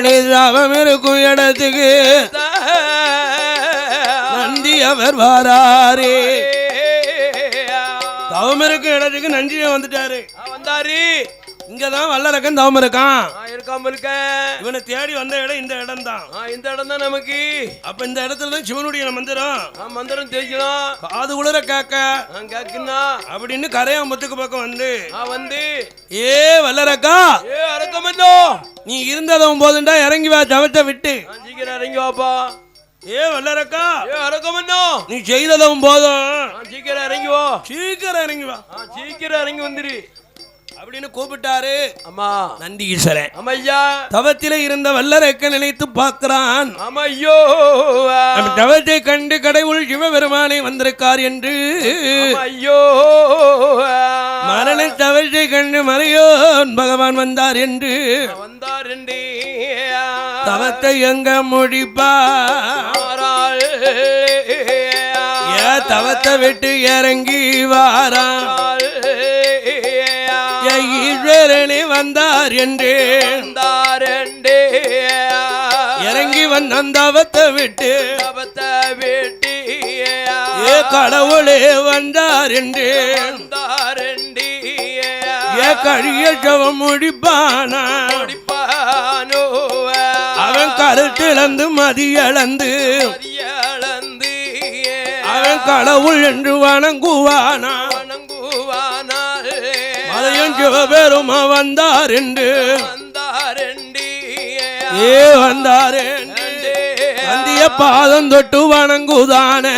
மணி தவம் இருக்கும் இடத்துக்கு. நந்தி அவர் வாராரே. தவம் இருக்கும் இடத்துக்கு நந்தியை வந்துட்டாரு. வந்தாரு. இங்கதான் வல்லரக்கன் தவம் இருக்கான். இருக்காம இருக்க. இவனை தேடி வந்த இடம் இந்த இடம் தான் இந்த இடம் தான் நமக்கு. அப்ப இந்த இடத்துல தான் சிவனுடைய மந்திரம். மந்திரம் தெரிஞ்சிடும் காது குளிர கேட்க. நான் கேக்குன்னா அப்படின்னு கரையாம்பத்துக்கு பக்கம் வந்து வந்து. ஏ வல்லரக்கா ஏ அரக்கமன்னோ நீ இருந்ததும் போதுண்டா இறங்கி வா தவத்தை விட்டு. சீக்கிரம் இறங்கி வாப்பா. ஏ வல்லரக்கா ஏ அரக்கமன்னோ நீ செய்ததும் போதும். சீக்கிரம் இறங்கி வா. சீக்கிரம் இறங்கி வா. சீக்கிரம் இறங்கி வந்துரு அப்படின்னு கூப்பிட்டாரு. அம்மா. நந்தி ஈஸ்வரன். ஆமா ஐயா தவத்திலே இருந்த வல்லரக்க நினைத்து பார்க்கிறான். அந்த தவத்தை கண்டு கடவுள் சிவபெருமானை வந்திருக்கார் என்று. ஐயோ மரண தவத்தை கண்டு மறையோன் பகவான் வந்தார் என்று. வந்தாருண்டி தவத்தை எங்க முடிப்பா ஆறாள் ஏ தவத்தை விட்டு இறங்கி வாரான் ஏ ஈஸ்வரனே வந்தார் என்று. இறங்கி வந்த தவத்தை விட்டு. தபத்தை வெட்டி ஏ. கடவுளே வந்தார் என்று. வந்தாரண்டி ஏ. கழிய சவம் முடிப்பானா? படிப்பானோ அவன் கருத்திழந்து மதியளந்து அவன் கடவுள் என்று வணங்குவானா? சிவபெருமா வந்தார் என்று வந்தாரண்டி ஏ வந்தார் வந்திய பாதம் தொட்டு வணங்குதானே?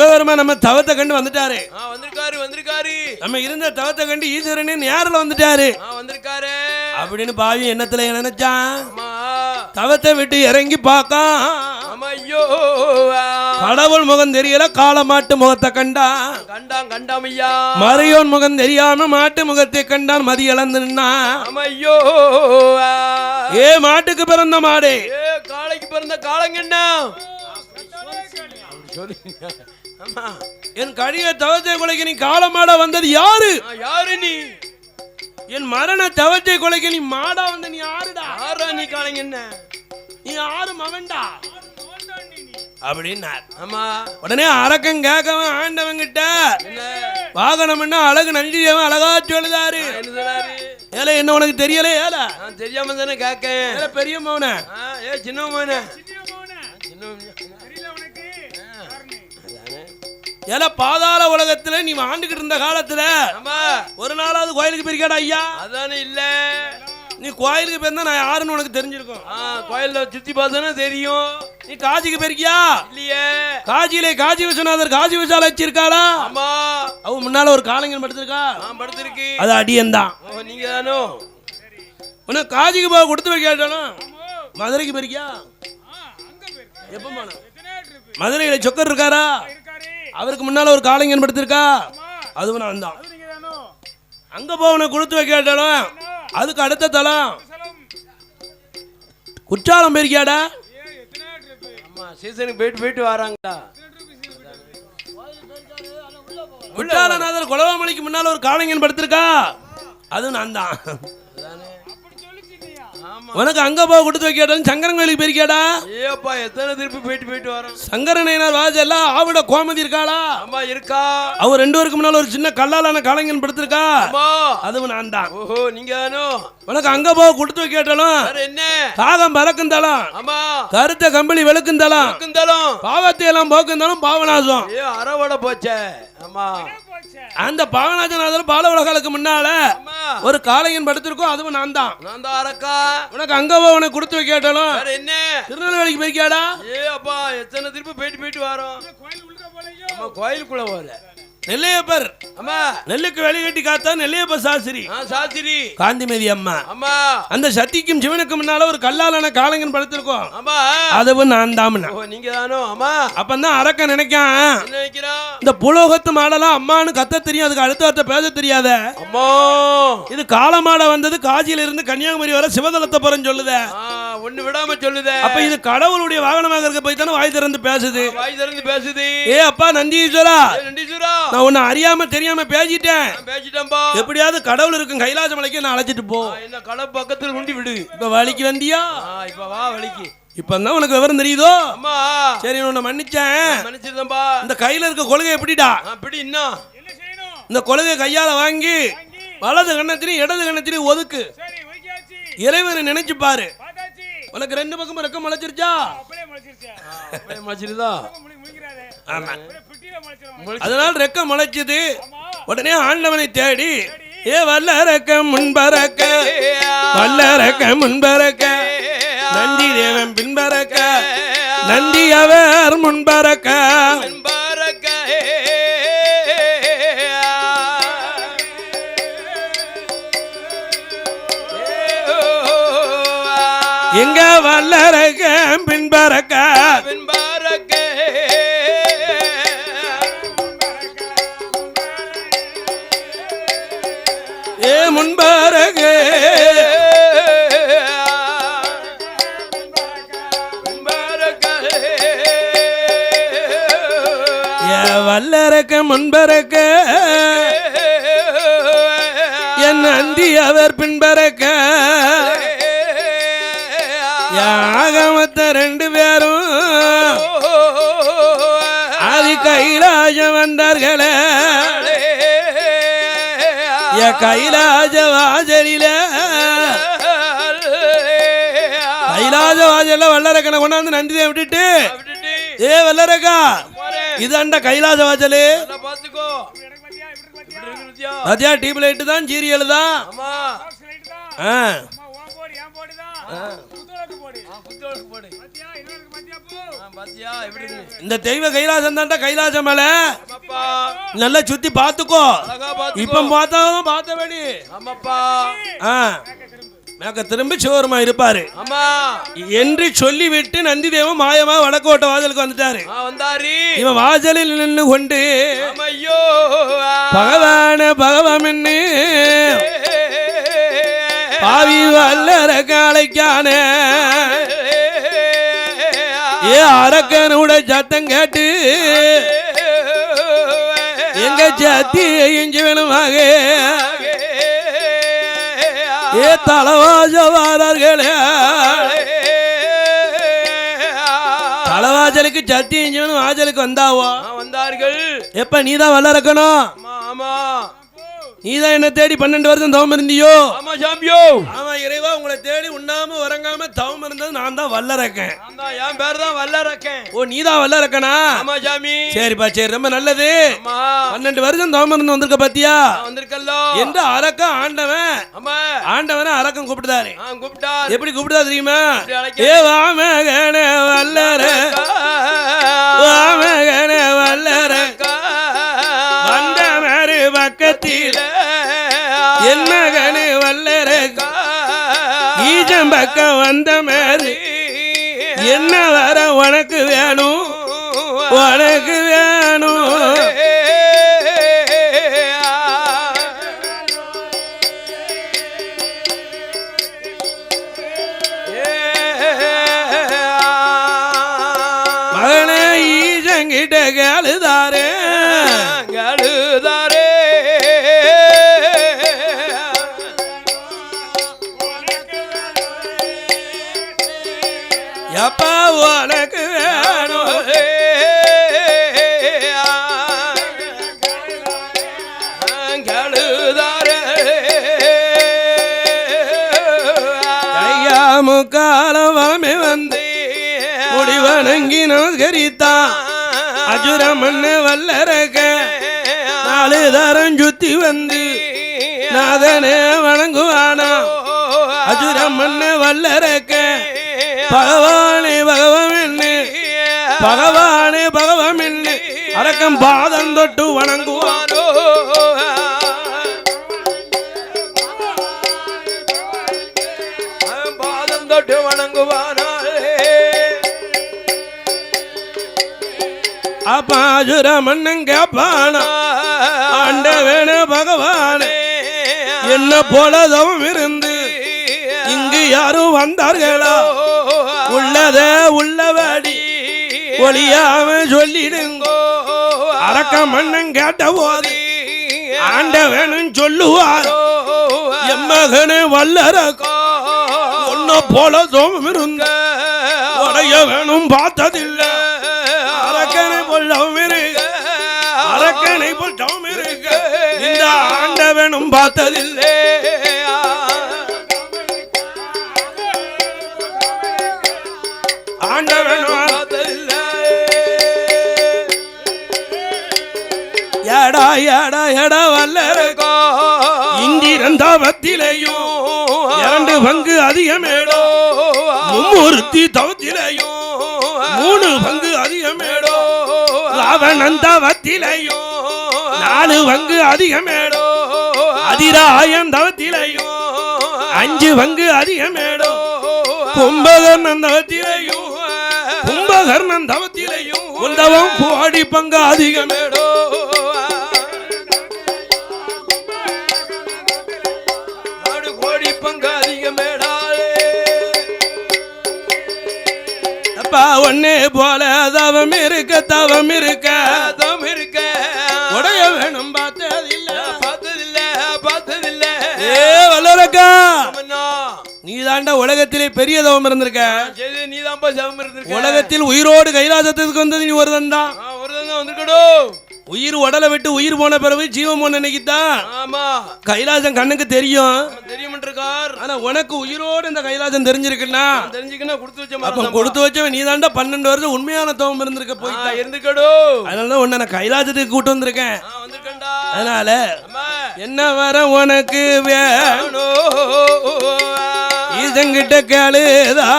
சிவபெருமா நம்ம தவத்தை கண்டு வந்துட்டாரு. வந்திருக்காரு வந்திருக்காரு. நம்ம இருந்த தவத்தை கண்டு ஈஸ்வரனே நேரில் வந்துட்டாரு. ஆ வந்திருக்காரு. அப்படின்னு பாவி எண்ணத்துல நினைச்சான் அம்மா தவத்தை விட்டு இறங்கி ஐயோ. கடவுள் முகம் தெரியல காளமாட்டு முகத்தை கண்டான் கண்டாம் கண்டாம் ஐயா. மறையோன் முகம் தெரியாம மாட்டு முகத்தை கண்டான் மதி இழந்து நின்னான் அம்மா ஐயோ. ஏ மாட்டுக்கு பிறந்த மாடு. ஏ காளைக்கு பிறந்த காலங்கண்ண சொல்லுங்க. அம்மா என் கடிய தவத்தை கொலைக்கு நீ காளமாட வந்தது யாரு? யாரு நீ? என் மரண தவத்தை கொலைக்கு நீ மாடா வந்த நீ யாருடா? யாரா நீ காளைங்கண்ண நீ யாரு மகன்டா? அப்படின்னார். அம்மா. உடனே கேட்கவன் ஆண்டவன் கிட்ட என்ன? வாகனம்னா அழகு நன்றியவன் அழகா சொல்லுதாரு. என்ன ஏல என்ன உனக்கு தெரியல ஏல? நான் தெரியாம தானே கேட்கேன். ஏல பெரிய மௌன ஏ சின்ன மோனே சின்ன ஏல பாதாள உலகத்துல நீ ஆண்டுகிட்டு இருந்த காலத்துல ஒரு நாளாவது கோயிலுக்கு போயிருக்காடா ஐயா? அதானே இல்ல. நீ கோயிலுக்கு போயிருந்தா நான் யாருன்னு உனக்கு தெரிஞ்சிருக்கும். ஆ கோயில்ல சுத்தி பார்த்தோன்னா தெரியும். நீ காசிக்கு போயிருக்கியா? இல்லையே. காசியிலே காசி விஸ்வநாதர் காசி விசால வச்சிருக்காளா? அம்மா அவ முன்னால ஒரு காலங்கன் படுத்திருக்கா? நான் படுத்திருக்கு. அது அடியன் தான் ஓ நீங்க தானோ உனக்கு காசிக்கு போக கொடுத்து வைக்காட்டாலும் மதுரைக்கு போயிருக்கியா? எப்ப மதுரையில சொக்கர் இருக்காரா? அவருக்கு முன்னால ஒரு காலங்கன் படுத்திருக்கா அதுவும் நான் தான். அங்க போவன கொடுத்து வைக்காட்டாலும் அதுக்கு அடுத்த தலம் குற்றாலம் போயிருக்கியாடா? அம்மா சீசனுக்கு போயிட்டு போயிட்டு வராங்களா குற்றாலநாதர் குலவாமலைக்கு முன்னால ஒரு காலங்கன் படுத்திருக்கா அதுவும் நான் தான். உனக்கு அங்க போக கொடுத்து வைக்காட்டாலும் சங்கரன் கோயிலுக்கு போயிருக்கியாடா? ஏப்பா எத்தனை திருப்பி போயிட்டு போயிட்டு வரோம்? சங்கரனையனார் வாஜெல்லாம் ஆவிட கோமதி இருக்காளா? அம்மா இருக்கா. அவர் ரெண்டு பேருக்கு முன்னால ஒரு சின்ன கல்லாலான காலங்கன் படுத்திருக்கா? அதுவும் நான் தான். ஓஹோ நீங்க தானோ? உனக்கு அங்க போக கொடுத்து வைக்காட்டாலும். என்ன? காகம் பறக்கும் அம்மா கருத்த கம்பளி வெளுக்கும் குந்தலம் பாவத்தை எல்லாம் போக்கும் தலம் பாவநாசம். அறவடை போச்சே. அம்மா அந்த பாவநாசநாதர் பால உலகாலுக்கு முன்னால ஒரு காளையன் படுத்திருக்கோம் அதுவும் நான் தான் நான் தான் அரக்கா. உனக்கு அங்க உனக்கு கொடுத்து வைக்காட்டாலும் வேற என்ன? திருநெல்வேலிக்கு போயிருக்கியாடா ஏ அப்பா எத்தனை திருப்பி போயிட்டு போயிட்டு வரோம்? அம்மா கோயிலுக்குள்ள போல நெல்லையப்பர். அம்மா. நெல்லுக்கு வெளி கட்டி காத்தா நெல்லையப்பர் சாஸ்திரி. ஆ சாத்திரி காந்திமதி அம்மா. அம்மா. அந்த சக்திக்கும் சிவனுக்கு முன்னால ஒரு கல்லாலான காலங்கன் படுத்திருக்கோம். அம்மா. அதுவும் நான் தாமனா ஓ நீங்க தானோ அம்மா. அப்பந்தான் அரக்க நினைக்கான். இந்த புலோகத்து மாடெல்லாம் அம்மான்னு கத்த தெரியும். அதுக்கு அடுத்த வார்த்தை பேச தெரியாத. அம்மா. இது காலமாட வந்தது காஞ்சியில இருந்து கன்னியாகுமரி வர சிவதலத்தை போறேன்னு சொல்லுத. ஒண்ணு விடாம சொல்லுதே. அப்ப இது கடவுளுடைய வாகனமாக இருக்க போய் தானே வாய் திறந்து பேசுது? வாய் திறந்து பேசுது. ஏ அப்பா நந்தீஸ்வரா? ஏய், நண்டீஸ்வரா நான் உன்னை அறியாம தெரியாம பேசிட்டேன். நான் பேசிட்டேன்பா. எப்படியாவது கடவுள் இருக்கும் கைலாச மலைக்கு நான் அழைச்சிட்டு போ. என்ன கடை பக்கத்துல உண்டி விடு. இப்ப வலிக்கு வந்தியா? இப்ப வா வலிக்கு இப்ப தான் உனக்கு விவரம் தெரியுதோ? அம்மா. சரி உன்னை மன்னிச்சேன். மன்னிச்சிருந்தம்பா இந்த கையில இருக்க கொள்கை எப்படிடா அப்படி இன்னும் இந்த கொள்கை கையால வாங்கி வலது கண்ணத்திலையும் இடது கண்ணத்திலையும் ஒதுக்கு. இறைவனை நினைச்சு பாரு. உனக்கு ரெண்டு பக்கம் ரெக்கம் முளைச்சிருச்சா? முழிக்கிறாரு ஆமா. அதனால ரெக்கம் முளைச்சது. உடனே ஆண்டவனை தேடி ஏ வல்ல ரெக்கம் முன்பறக்க வல்ல ரெக்கம் முன்பறக்க நந்தி தேவன் பின்பறக்க நந்தி அவர் முன்பறக்க முன்பறக்க என் நந்தி அவர் பின்பறக்க யாகமத்த ரெண்டு பேரும் ஆதி கைலாசம் வந்தார்களே. ஏ கைலாச வாசலில கைலாச வாசல்ல வல்லரக்கனை கொண்டாந்து நந்தி விட்டுட்டு. ஏ வல்லரக்கா இதாண்ட கைலாச வாசலு. அதே டியூப் லைட் தான் சீரியல் தான். தான். தான். இந்த தெய்வ கைலாசம் தான்டா கைலாசம் மேல. நல்லா சுத்தி பாத்துக்கோ இப்ப பார்த்தாலும் பார்த்தபடி ஆமாப்பா. ஆ. மேக்க திரும்பி சிவருமா இருப்பாரு. ஆமா. என்று சொல்லிவிட்டு நந்தி தேவன் மாயமா வடக்கோட்டை வாசலுக்கு வந்துட்டாரு. வந்தாரி. இவன் வாசலில் நின்று கொண்டு ஐயோ பகவான பகவமென்னு பாவி வல்லர காலைக்கான ஏ அரக்கனோட சத்தம் கேட்டு எங்க சத்தி இஞ்சி வேணுமாக தலவாசவாரர்களே தலவாசலுக்கு சத்தி இஞ்சி வேணும் வாசலுக்கு வந்தாவோ வந்தார்கள். எப்ப நீதான் வல்லறக்கணும் ஆமா. நீதான் என்ன தேடி பன்னெண்டு வருஷம் தவம் இருந்தியோ? ஆமா சாமியோ. ஆமா இறைவா உங்களை தேடி உண்ணாம உறங்காம தவம் இருந்தது. நான் தான் வல்லறக்கேன் தான் என் பேர் தான் வல்லரக்கேன். ஓ நீதான் வல்லறக்கனா ஆமா சாமி. சரிப்பா சரி ரொம்ப நல்லது. பன்னெண்டு வருஷம் தவம் இருந்து வந்திருக்க பாத்தியா? வந்திருக்கல்லோ என்று அரக்க ஆண்டவன். ஆமா. ஆண்டவனை அரக்கம் கூப்பிட்டார். எப்படி கூப்பிடுதா தெரியுமா? ஏ வாமகன வல்லர. வாமகன வல்லர. வந்த மாதிரி ஈஜம் பக்கம் வந்த மாதிரி என்ன வர உனக்கு வேணும்? உனக்கு வேணும். மகனே ஈஜங்கிட்ட கேளுதாரே. வணங்கி நமஸ்கரித்தான் அஜுரமண்ண வல்லரக. நாலு தரம் சுத்தி வந்து நாதனே வணங்குவானா? அஜுரமண்ண வல்லரக்க பகவானே பகவமென்னு. பகவானே பகவமென்னு. அரக்கம் பாதம் தொட்டு வணங்குவான். வணங்குவானாலே அப்பாஜுர மன்னன் கேப்பானா ஆண்டவனே பகவானே என்ன போலதவும் இருந்து இங்கு யாரும் வந்தார்களா? உள்ளத உள்ளபடி ஒளியாம சொல்லிடுங்கோ. அரக்க மன்னன் கேட்ட போது ஆண்டவனும் சொல்லுவார் எம்மகனு வல்லரக்கோ உன்ன போல இருந்து இருந்த உடைய வேணும் பார்த்ததில்ல. கண்ணனும் பார்த்ததில்லை. ஆண்டவனும் பார்த்ததில்லை. எடா எடா எடா வல்லருக்கோ இந்திரன் இரண்டு பங்கு அதிகமேடோ. மும்மூர்த்தி தவத்திலேயும் மூணு பங்கு அதிகமேடோ. ராவணன் தவத்திலேயும் நாலு பங்கு அதிகமே அதிராயம் தவத்திலையும் அஞ்சு பங்கு அதிகமேடோ. கும்பகர்ணன் தவத்திலையும் கும்பகர்ணன் தவத்திலையும் உந்தவம் கோடி பங்கு அதிகமேடோ. நாடு கோடி பங்கு அதிகமேடாலே அப்பா ஒன்னே போல தவம் இருக்க தவம் இருக்க. தாண்டா உலகத்திலே பெரிய தவம் இருந்திருக்க. சரி நீதான்ப்பா சிவம் இருந்திருக்க. உலகத்தில் உயிரோடு கைலாசத்துக்கு வந்தது நீ ஒருவன் தான். ஒருத்தன் தான் வந்திருக்கணும் உயிர் உடலை விட்டு உயிர் போன பிறகு ஜீவம் போன தான் ஆமா. கைலாசம் கண்ணுக்கு தெரியும். தெரியுமன்றிருக்கார் ஆனா உனக்கு உயிரோடு இந்த கைலாசம் தெரிஞ்சிருக்குன்னா? தெரிஞ்சுக்கணும் கொடுத்து வச்ச அப்ப கொடுத்து வச்சவன் நீ தாண்டா பன்னெண்டு வருஷம் உண்மையான தவம் இருந்திருக்க போய் இருந்துக்கணும் அதனாலதான் உன்னை நான் கைலாசத்துக்கு கூட்டு வந்திருக்கேன். அதனால என்ன வர உனக்கு வேணும் இதங்கிட்ட கேளுதா?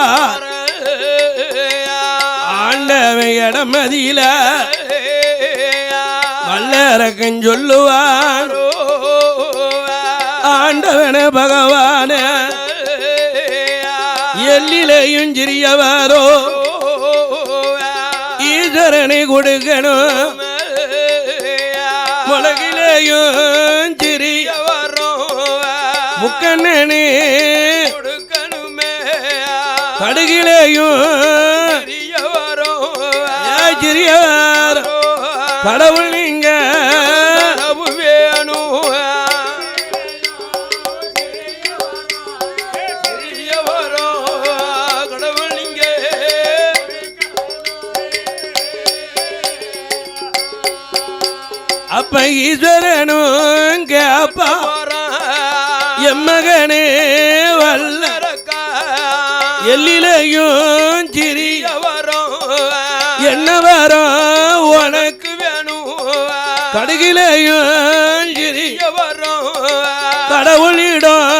ஆண்டவன் இடமதியில வல்லரக்கன் சொல்லுவான். ஆண்டவன பகவான எல்லிலையும் சிறியவாரோ ஈஸ்வரனை கொடுக்கணும். உலகிலேயும் சிறிய முக்கண்ணனே ஏன் சிறியவர் கடவுள் நீங்க. கடவுள் நீங்க. அப்ப ஈஸ்வரனும் கேப்பா என் மகனே. வல்ல எல்லிலையும் சிறிய என்ன வரும் உனக்கு வேணும்? கடுகிலையும் சிறிய கடவுளிடம்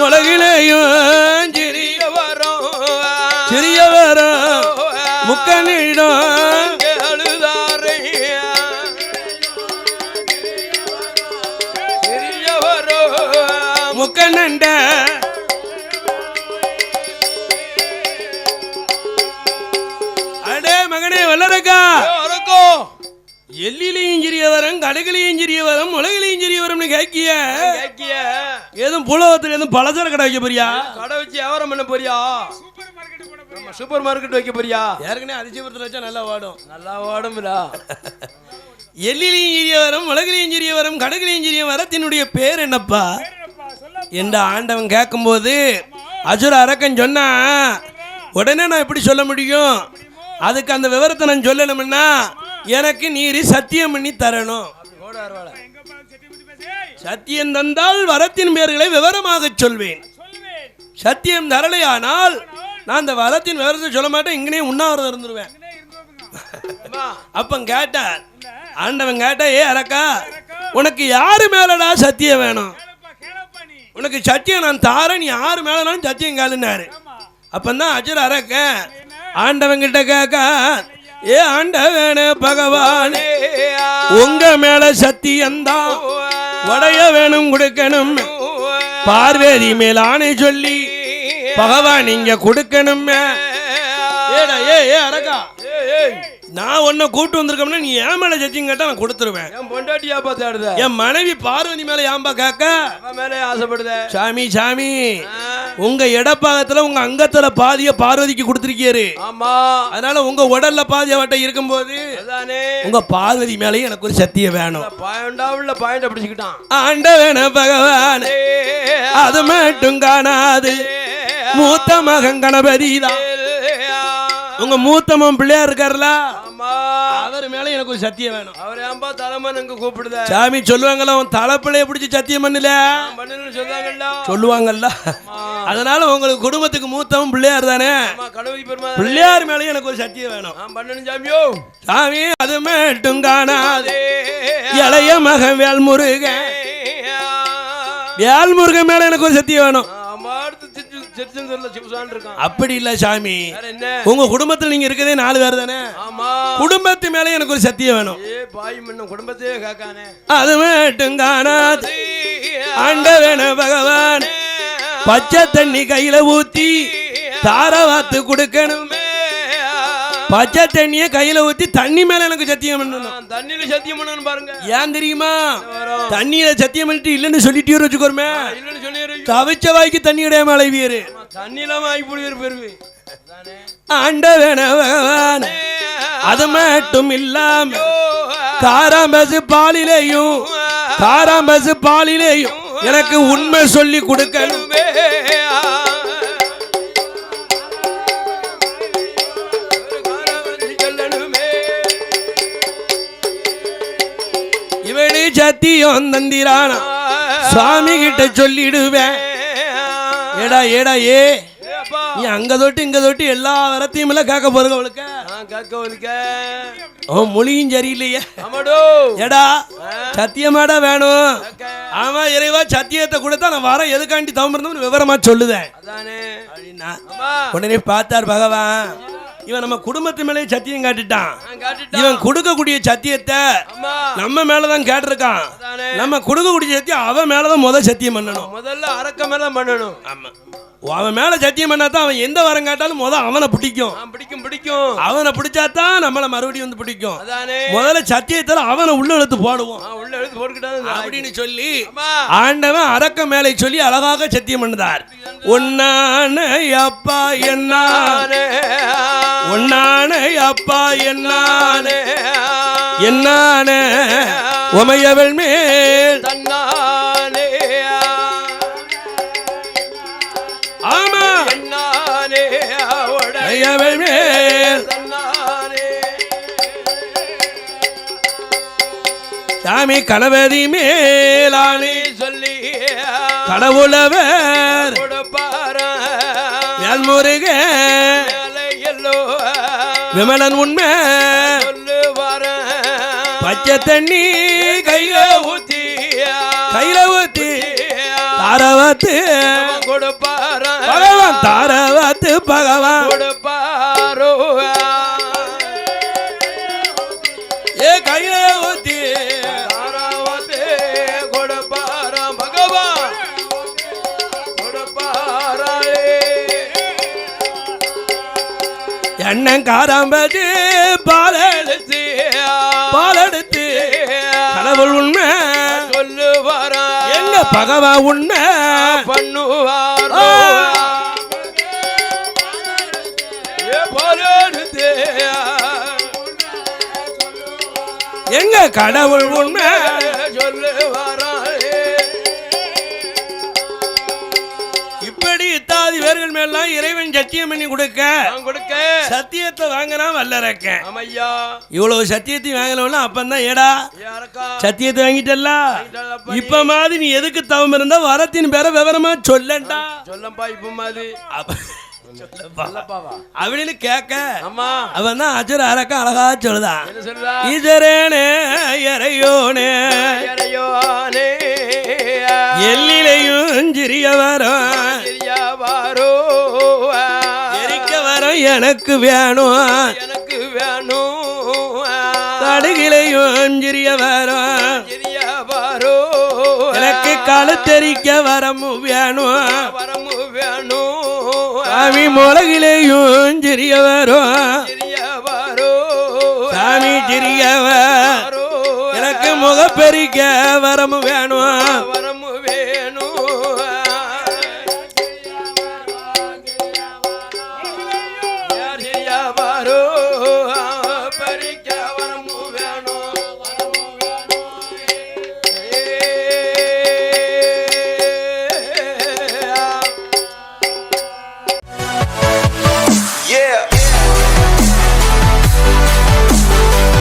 உலகிலேயும் சிறிய சிறிய வரும் முக்கனிடம் சிறியவரம் கடுகிலையும் சிறியவரம் உலகிலையும் சிறியவரம்னு கேட்கிய. ஏதும் புலவத்தில் எதுவும் பலசர கடை வைக்க போறியா? கடை வச்சு வியாபாரம் பண்ண போறியா? சூப்பர் மார்க்கெட் வைக்க போறியா? ஏற்கனவே அதிசயபுரத்தில் வச்சா நல்லா வாடும். நல்லா ஓடும்டா எல்லிலையும் சிறியவரம் உலகிலையும் சிறியவரம் கடுகிலையும் சிறிய வரத்தினுடைய பேர் என்னப்பா? என்ற ஆண்டவன் கேட்கும்போது அசுர அரக்கன் சொன்னா உடனே நான் எப்படி சொல்ல முடியும்? அதுக்கு அந்த விவரத்தை நான் சொல்லணும்னா எனக்கு நீர் சத்தியம் பண்ணி தரணும். பரவாயில்ல. சத்தியம் தந்தால் வரத்தின் பேர்களை விவரமாக சொல்வேன். சொல்லுவேன் சத்தியம் தரலையானால் நான் அந்த வரத்தின் விவரத்தை சொல்ல மாட்டேன் இங்கனே உண்ணாவிரதம் இருந்துருவேன். அப்ப கேட்டார் ஆண்டவன் கேட்டா ஏ அரக்கா உனக்கு யாரு மேலடா சத்தியம் வேணும்? உனக்கு சத்தியம் நான் தாரேன் நீ யாரு மேலனாலும் சத்தியம் கேளுனாரு அப்பந்தான் அஜர் அரக்க ஆண்டவன் கிட்ட கேட்க ஏ ஆண்டவனே பகவானே உங்க மேல சத்தியந்தான் உடைய வேணும் கொடுக்கணும். பார்வேதி மேல ஆணை சொல்லி பகவான் இங்க கொடுக்கணும். ஏடா ஏ ஏ அடக்கா ஏ ஏ நான் உன்னை கூப்பிட்டு வந்திருக்கோம்னா நீ ஏன் மேல சத்தியம் கேட்டா நான் கொடுத்துருவேன். என் பொண்டாட்டியாப்பா தேடுத? என் மனைவி பார்வதி மேல ஏன்பா கேட்க? மேலே ஆசைப்படுத? சாமி சாமி. உங்க இடப்பாகத்துல உங்க அங்கத்துல பாதிய பார்வதிக்கு கொடுத்துருக்கியாரு ஆமா. அதனால உங்க உடல்ல பாதி அவட்ட இருக்கும்போது உங்க பார்வதி மேலேயும் எனக்கு ஒரு சத்தியம் வேணும். பாயண்டா உள்ள பாயிண்ட பிடிச்சுக்கிட்டான். ஆண்டவன பகவான் அது மட்டும் காணாது. மூத்த மகன் கணபதி தான் உங்க மூத்த மகன் பிள்ளையார் இருக்காருல? அவர் மேல எனக்கு ஒரு சத்தியம் வேணும். அவர் ஏன்பா தலைமன் இங்க கூப்பிடுத? சாமி சொல்லுவாங்கல்ல உன் தலைப்பிள்ளைய பிடிச்சி சத்தியம் பண்ணல? சொன்னாங்கல்ல சொல்லுவாங்கல்ல? அதனால உங்களுக்கு குடும்பத்துக்கு மூத்தவன் பிள்ளையார் தானே? பிள்ளையார் மேலேயும் எனக்கு ஒரு சத்தியம் வேணும். பண்ணணும் சாமியோ. சாமி அது மட்டும் காணாது. இளைய மகன் வேல்முருகன். வேல்முருகன் மேல எனக்கு ஒரு சத்தியம் வேணும். அப்படி இல்ல சாமி. உங்க குடும்பத்துல நீங்க இருக்கதே நாலு பேர் தானே? ஆமா. குடும்பத்து மேல எனக்கு ஒரு சத்தியம் வேணும். குடும்பத்தையே காக்கானே அது மட்டும் காணாது ஆண்டவன பகவான். பச்சை தண்ணி கையில ஊத்தி தாரவாத்து கொடுக்கணும். பச்சை தண்ணிய கையில ஊத்தி தண்ணி மேல எனக்கு சத்தியம் பண்ணணும். தண்ணியில சத்தியம் பண்ணணும் பாருங்க. ஏன் தெரியுமா. தண்ணியில சத்தியம் பண்ணிட்டு இல்லைன்னு சொல்லிட்டு வச்சுக்கோருமே தவிச்ச வாய்க்கு தண்ணி இடையாம அலைவியரு தண்ணி இல்லாம ஆகி போடுவார் பெருவி அது மட்டும் இல்லாம காராம்பசு பாலிலேயும் காராம்பசு பாலிலேயும் எனக்கு உண்மை சொல்லி கொடுக்கணும். சத்தியம் தந்திரானா? சுவாமி கிட்ட சொல்லிடுவேன். ஏடா ஏடா ஏ. நீ அங்க தொட்டு இங்க தொட்டு எல்லா வரத்தையும் எல்லாம் கேட்க போறங்க அவளுக்கு? அவன் மொழியும் சரியில்லையே. ஏடா சத்தியமாடா வேணும். ஆமா இறைவா சத்தியத்தை கொடுத்தா நான் வர எதுக்காண்டி தவம் விவரமா சொல்லுதேன். உடனே பார்த்தார் பகவான். இவன் நம்ம குடும்பத்து மேலே சத்தியம் காட்டிட்டான். இவன் கொடுக்கக்கூடிய சத்தியத்தை நம்ம மேலதான் கேட்டிருக்கான். நம்ம கொடுக்கக்கூடிய சத்தியம் அவன் மேலதான் முத சத்தியம் பண்ணணும். முதல்ல அரக்கம் எல்லாம் பண்ணணும். ஆமா. அவன் மேல சத்தியம் பண்ணாதான் அவன் எந்த வரம் கேட்டாலும் முத அவனை பிடிக்கும். பிடிக்கும் பிடிக்கும். அவனை பிடிச்சாதான் நம்மள மறுபடியும் வந்து பிடிக்கும். முதல்ல சத்தியத்துல அவனை உள்ள இழுத்து போடுவோம். உள்ள எடுத்து போட்டுக்கிட்டாங்க அப்படின்னு சொல்லி ஆண்டவன் அரக்க மேலே சொல்லி அழகாக சத்தியம் பண்ணுதார். உன்னான அப்பா என்னானே உன்னான அப்பா என்னானே. என்னானே. உமையவள் மேல் தன்னானே மேல் சாமி கணவதி மேலானே சொல்லி கடவுளவர். வேல்முருக. விமலன் உண்மை. சொல்லுவார பச்சை தண்ணி கையில ஊத்தி. கையில ஊத்தி. தாரவாத்து. கொடுப்பாரா? பகவான் தாரவாத்து பகவான். எண்ணம் காராம்பது பால் எடுத்து பால் எடுத்து கடவுள் உண்மை சொல்லுவாரா? எங்க பகவா உண்மை? பண்ணுவாரோ? பாலெடுத்தே எங்க கடவுள் உண்மை? சத்தியம் பண்ணி கொடுக்க. கொடுக்க. சத்தியத்தை வாங்கினா வல்லறக்க ஆமையா. இவ்வளவு சத்தியத்தையும் வாங்கலன்னா அப்பந்தான் ஏடா? சத்தியத்தை வாங்கிட்டல்ல? இப்ப மாதிரி நீ எதுக்கு தவம் இருந்தா வரத்தின் பேர விவரமா சொல்லண்டா? சொல்லப்பா இப்ப மாதிரி. அப்படின்னு கேட்க. அம்மா. அவன் தான் அஜர அரக்க அழகா சொல்லுதான் ஈஸ்வரனே இறையோனே. எல்லிலையும் சிறிய வரும் சரியாவாரோ எரிக்க வரம் எனக்கு வேணும். எனக்கு வேணும். கடுகிலையும் சிறிய வரும். சரியாவாரோ எனக்கு கழுத்தெரிக்க வரமும் வேணும். வரமு வேணும். சாமி முலகிலேயும் சிறிய வரும். சரியாவாரோ சிறியவ ஆரோ எனக்கு முகப்பெரிக்க வரம் வேணும். வரம்